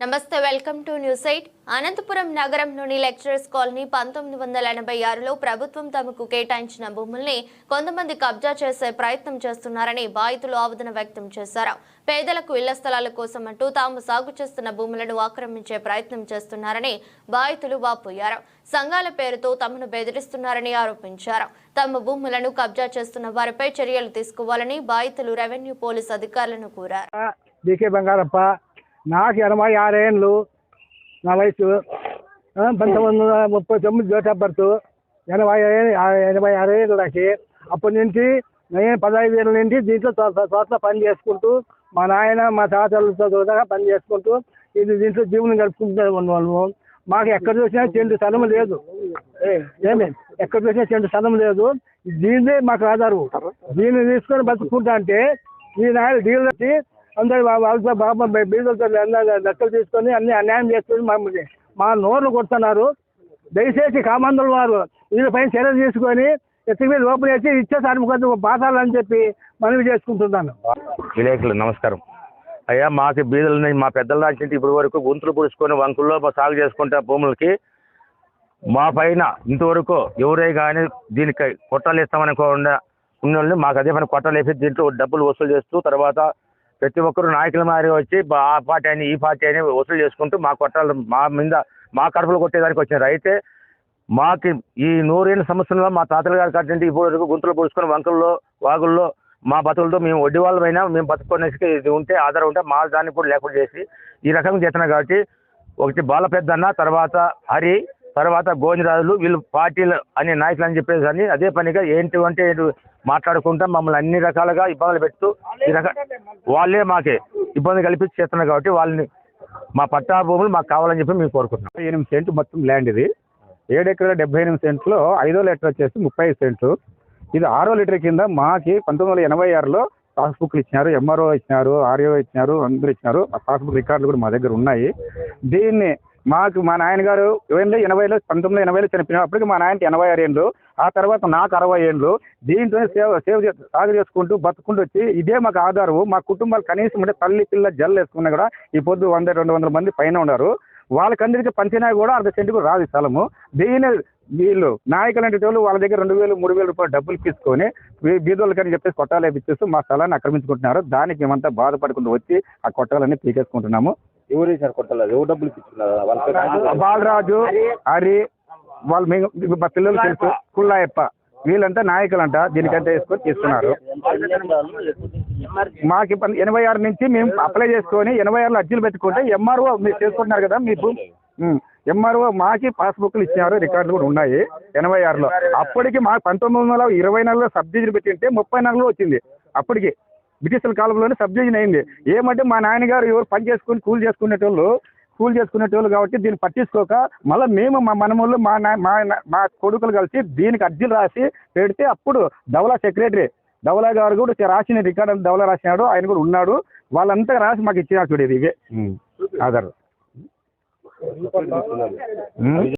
నమస్తే welcome to news eight. Anantapuram నగరంలోని lecturers colony పంతొమ్మిది వందల ఎనభై ఆరులో ప్రభుత్వం తమకు కేటాయించిన భూముల్ని కొంతమంది కబ్జా చేసే ప్రయత్నం చేస్తున్నారని బాధితులు ఆవేదన వ్యక్తం చేశారు. పేదలకు ఇళ్ళ స్థలాల కోసం అంటూ తాము సాగు చేస్తున్న భూములను ఆక్రమించే ప్రయత్నం చేస్తున్నారని బాధితులు వాపోయారు. సంఘాల పేరుతో తమను బెదిరిస్తున్నారని ఆరోపించారు. తమ భూములను కబ్జా చేస్తున్న వారిపై చర్యలు తీసుకోవాలని బాధితులు రెవెన్యూ పోలీస్ అధికారులను కోరారు. బంగారప్ప నాకు ఎనభై ఆరేళ్ళు నా వయసు పంతొమ్మిది వందల ముప్పై తొమ్మిది డేట్ ఆఫ్ బర్త్ ఎనభై ఎనభై ఆరేళ్ళు నాకు అప్పటి నుంచి నేను పదహైదు ఏళ్ళ నుంచి దీంట్లో తోట పని చేసుకుంటూ మా నాయన మా తాతలతో కూడా పని చేసుకుంటూ ఇది దీంట్లో జీవనం గడుపుకుంటూ ఉన్నాము మాకు ఎక్కడ చూసినా చెండు స్థలం లేదు. ఏమి? ఎక్కడ చూసినా చెండు స్థలం లేదు. దీన్నే మాకు ఆధారం. దీన్ని తీసుకొని బతుకుంటా అంటే ఈ నాయన డీల్ అందరు వాళ్ళతో బాబా బీదలతో లెక్కలు తీసుకొని అన్ని అన్యాయం చేసుకొని మమ్మల్ని మా నోర్లు కొడుతున్నారు. దయచేసి కామందుల వారు వీళ్ళపైన చర్యలు తీసుకొని ఎత్తికి మీద లోపల వేసి ఇచ్చేసారి కొంచెం బాధాలని చెప్పి మనవి చేసుకుంటున్నాను. విలేకరులు నమస్కారం. అయ్యా మాకు బీదలని మా పెద్దల నుంచి ఇప్పటి వరకు గుంతులు పుడుచుకొని వంకుల్లో సాగు చేసుకుంటే భూములకి మా పైన ఇంతవరకు ఎవరే కానీ దీనికి కొట్టాలు ఇస్తామనుకోకుండా ఉన్న వాళ్ళని మాకు అదే పని కొట్టాలు వేసి దీంట్లో డబ్బులు వసూలు చేస్తూ తర్వాత ప్రతి ఒక్కరు నాయకుల మారి వచ్చి ఆ పార్టీ అని ఈ పార్టీ అని వసూలు చేసుకుంటూ మా కొట్టాలు మా మీద మా కడుపులు కొట్టేదానికి వచ్చినారు. అయితే మాకి ఈ నూరేళ్ళ సంవత్సరంలో మా తాతల గారి కట్టింటి ఇప్పుడు వరకు గుంతలు పొడుచుకొని వంకల్లో వాగుల్లో మా బతుకులతో మేము వడ్డీ వాళ్ళమైనా మేము బతుకునేసి ఇది ఉంటే ఆధారం ఉంటే మా దాన్ని కూడా లేకుండా చేసి ఈ రకంగా చేస్తున్నాం కాబట్టి ఒకటి బాల పెద్దన్న తర్వాత హరి తర్వాత గోవిందరాజులు వీళ్ళు పార్టీలు అనే నాయకులు అని చెప్పేసి అని అదే పనిగా ఏంటి అంటే ఏంటి మాట్లాడుకుంటా మమ్మల్ని అన్ని రకాలుగా ఇబ్బందులు పెడుతూ ఈ రక వాళ్ళే మాకే ఇబ్బంది కల్పించి చేస్తున్నారు కాబట్టి వాళ్ళని మా పట్టా భూములు మాకు కావాలని చెప్పి మేము కోరుకుంటున్నాం. ఎనిమిది సెంట్లు మొత్తం ల్యాండ్ ఇది. ఏడు ఎకరాల డెబ్బై ఎనిమిది సెంట్లో ఐదో లీటర్ వచ్చేసి ముప్పై సెంట్లు. ఇది ఆరో లీటర్ కింద మాకి పంతొమ్మిది వందల ఎనభై ఆరులో పాస్బుక్లు ఇచ్చినారు ఎంఆర్ఓ ఇచ్చినారు ఆర్ఓ ఇచ్చినారు అందరూ ఇచ్చినారు. ఆ పాస్బుక్ రికార్డులు కూడా మా దగ్గర ఉన్నాయి. దీన్ని మాకు మా నాయనగారు ఏంటంటే ఎనభైలో పంతొమ్మిది ఎనభైలో చనిపోయినారు అప్పటికి మా నాయనకి ఎనభై ఆరు ఏళ్ళు ఆ తర్వాత నాకు అరవై ఏళ్ళు. దీంట్లోనే సేవ సేవ సాగు చేసుకుంటూ బతుకుంటూ వచ్చి ఇదే మాకు ఆధారము. మా కుటుంబాలు కనీసం అంటే తల్లి పిల్ల జల్లు వేసుకున్నా కూడా ఈ పొద్దు వంద రెండు వందల మంది పైన ఉన్నారు. వాళ్ళకందరికీ పంచినా కూడా అర్ధ సెంటుకు రాదు స్థలము. దీని వీళ్ళు నాయకులు అంటే వాళ్ళు వాళ్ళ దగ్గర రెండు వేలు మూడు వేల రూపాయలు డబ్బులు తీసుకొని వీ- బీదోళ్ళకని చెప్పేసి కొట్టాలు వేపించేస్తూ మా స్థలాన్ని ఆక్రమించుకుంటున్నారు. దానికి మేమంతా బాధపడుకుంటూ వచ్చి ఆ కొట్టాలన్నీ పీకేసుకుంటున్నాము. ఎవరు వేసారు కొట్టాలి ఎవరు డబ్బులు ఇచ్చుకున్నారు బాలరాజు హరి వాళ్ళు మేము మా పిల్లలు తెలుసు. కుల్లాయప్ప. వీళ్ళంతా నాయకులంట దీనికంతా వేసుకొని తీసుకున్నారు మాకు ఇప్పుడు ఎనభై ఆరు నుంచి మేము అప్లై చేసుకొని ఎనభై ఆరులో అర్జీలు పెట్టుకుంటే ఎంఆర్ఓ మీరు చేసుకుంటున్నారు కదా మీ ఎంఆర్ఓ మాకి పాస్బుక్లు ఇచ్చినారు రికార్డులు కూడా ఉన్నాయి ఎనభై ఆరులో. అప్పటికి మాకు పంతొమ్మిది వందల ఇరవై నాలుగులో సబ్సిడీ పెట్టింటే ముప్పై నాలుగులో వచ్చింది. అప్పటికి బ్రిటిష్ కాలంలోనే సబ్సిడీ అయింది. ఏమంటే మా నాన్నగారు ఎవరు పని చేసుకుని కూలి చేసుకునేటోళ్ళు కూలి చేసుకునేటోళ్ళు కాబట్టి దీన్ని పట్టించుకోక మళ్ళీ మేము మా మనమోళ్ళు మా నా- మా నా- మా కొడుకులు కలిసి దీనికి అర్జీలు రాసి పెడితే అప్పుడు ధవలా సెక్రటరీ ధవలా గారు కూడా రాసిన రికార్డు ధవలా రాసినాడు ఆయన కూడా ఉన్నాడు. వాళ్ళంతా రాసి మాకు ఇచ్చినారు చూడేది ఇవే. ఆధార్.